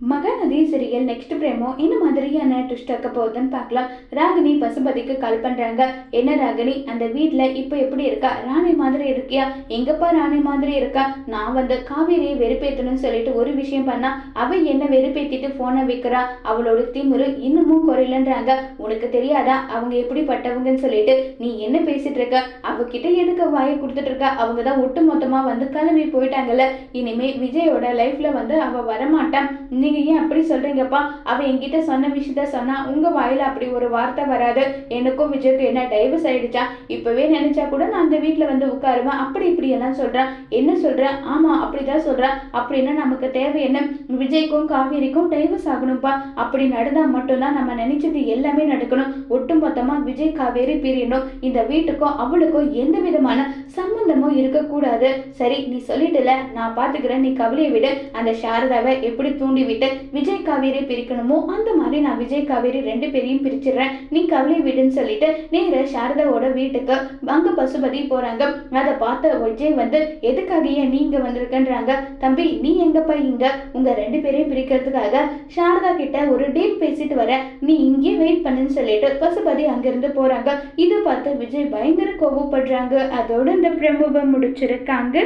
Mahanadi serial next பிரேமோ இந்த மாதிரியான twist இருக்க போகுதுன்னு பார்க்கலாம். ராகினி பசுபதிக்கு கால் பண்ணுறாங்க என்ன ராகினி? அந்த வீட்டில் இப்போ எப்படி இருக்கா? ராணி மாதிரி இருக்கியா? எங்கப்பா ராணி மாதிரி இருக்கா? நான் வந்து காவேரியை வெறுப்பேற்றணும்னு சொல்லிட்டு ஒரு விஷயம் பண்ணா அவ என்ன வெறுப்பேற்றிட்டு ஃபோனை வைக்கிறா? அவளோட திமிரு இன்னமும் குறையலன்றாங்க. உனக்கு தெரியாதா? அவங்க எப்படிப்பட்டவங்கன்னு சொல்லிட்டு நீ என்ன பேசிட்டு இருக்க? அவகிட்ட எதுக்கு வாயை கொடுத்துட்டு இருக்க? அவங்க தான் ஒட்டு மொத்தமாக வந்து கிளம்பி போயிட்டாங்கல்ல. இனிமே விஜயோட லைஃப்ல வந்து அவள் வரமாட்டான் நீங்க ஏன் அப்படி சொல்றீங்கப்பா? அவ என்கிட்ட சொன்ன விஷயத்த சொன்னா உங்க வாயில அப்படி ஒரு வார்த்தை வராது. எனக்கும் விஜய்க்கு என்ன டைவர்ஸ் ஆயிடுச்சா? இப்பவே நினைச்சா கூட நான் அந்த வீட்ல வந்து உட்காருவேன். அப்படி இப்படி எல்லாம் சொல்றேன் என்ன சொல்றேன் ஆமா அப்படிதான் சொல்றேன் அப்படின்னா நமக்கு தேவை என்ன? விஜய்க்கும் காவேரிக்கும் டைவர்ஸ் ஆகணும்ப்பா அப்படி நடந்தா மட்டும்தான் நம்ம நினைச்சது எல்லாமே நடக்கணும். ஒட்டுமொத்தமா விஜய் காவேரி பிரியணும். இந்த வீட்டுக்கும் அவளுக்கும் எந்த விதமான ப்ராப்ளமும் இருக்கக்கூடாது. சரி நீ சொல்லிட்டல நான் பார்த்துக்கிறேன் நீ கவலையை விட. அந்த சாரதாவை எப்படி தூண்டி விட்டு விஜய் காவேரி பிரிக்கணுமோ அந்த மாதிரி நான் விஜய் காவேரி ரெண்டு பேரையும் பிரிச்சிடுறேன். நீ கவலையை விடுன்னு சொல்லிட்டு நேர சாரதாவோட வீட்டுக்கு அங்க பசுபதி போறாங்க. அதை பார்த்த விஜய் வந்து எதுக்காக ஏன் நீங்க வந்திருக்கன்றாங்க? தம்பி நீ எங்கப்பா இங்க? உங்க ரெண்டு பேரையும் பிரிக்கிறதுக்காக சாரதா கிட்ட ஒரு டீல் பேசிட்டு வர. நீ இங்கே வெயிட் பண்ணுன்னு சொல்லிட்டு பசுபதி அங்கிருந்து போறாங்க. இது பார்த்து விஜய் பயங்கர கோவப்படுறாங்க. அதோட இந்த பிரமுகம் முடிச்சிருக்காங்க.